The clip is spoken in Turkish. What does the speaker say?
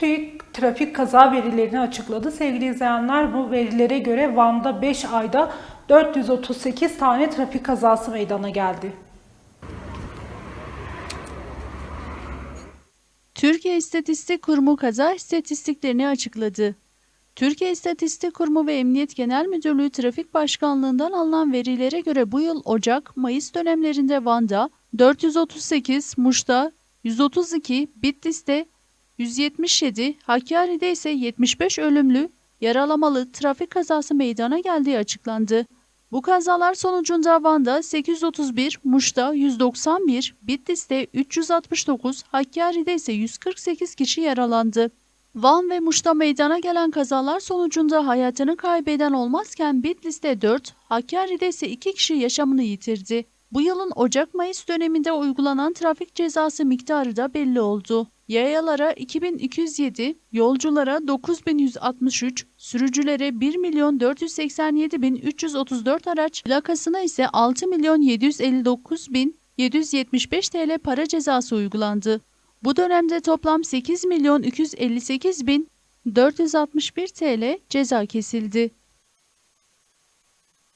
TÜİK trafik kaza verilerini açıkladı. Sevgili izleyenler bu verilere göre Van'da 5 ayda 438 tane trafik kazası meydana geldi. Türkiye İstatistik Kurumu kaza istatistiklerini açıkladı. Türkiye İstatistik Kurumu ve Emniyet Genel Müdürlüğü Trafik Başkanlığı'ndan alınan verilere göre bu yıl Ocak-Mayıs dönemlerinde Van'da 438, Muş'ta 132, Bitlis'te 177, Hakkari'de ise 75 ölümlü, yaralamalı trafik kazası meydana geldiği açıklandı. Bu kazalar sonucunda Van'da 831, Muş'ta 191, Bitlis'te 369, Hakkari'de ise 148 kişi yaralandı. Van ve Muş'ta meydana gelen kazalar sonucunda hayatını kaybeden olmazken Bitlis'te 4, Hakkari'de ise 2 kişi yaşamını yitirdi. Bu yılın Ocak-Mayıs döneminde uygulanan trafik cezası miktarı da belli oldu. Yayalara 2207, yolculara 9163, sürücülere 1 milyon 487 bin 334 araç, plakasına ise 6 milyon 759 bin 775 TL para cezası uygulandı. Bu dönemde toplam 8 milyon 258 bin 461 TL ceza kesildi.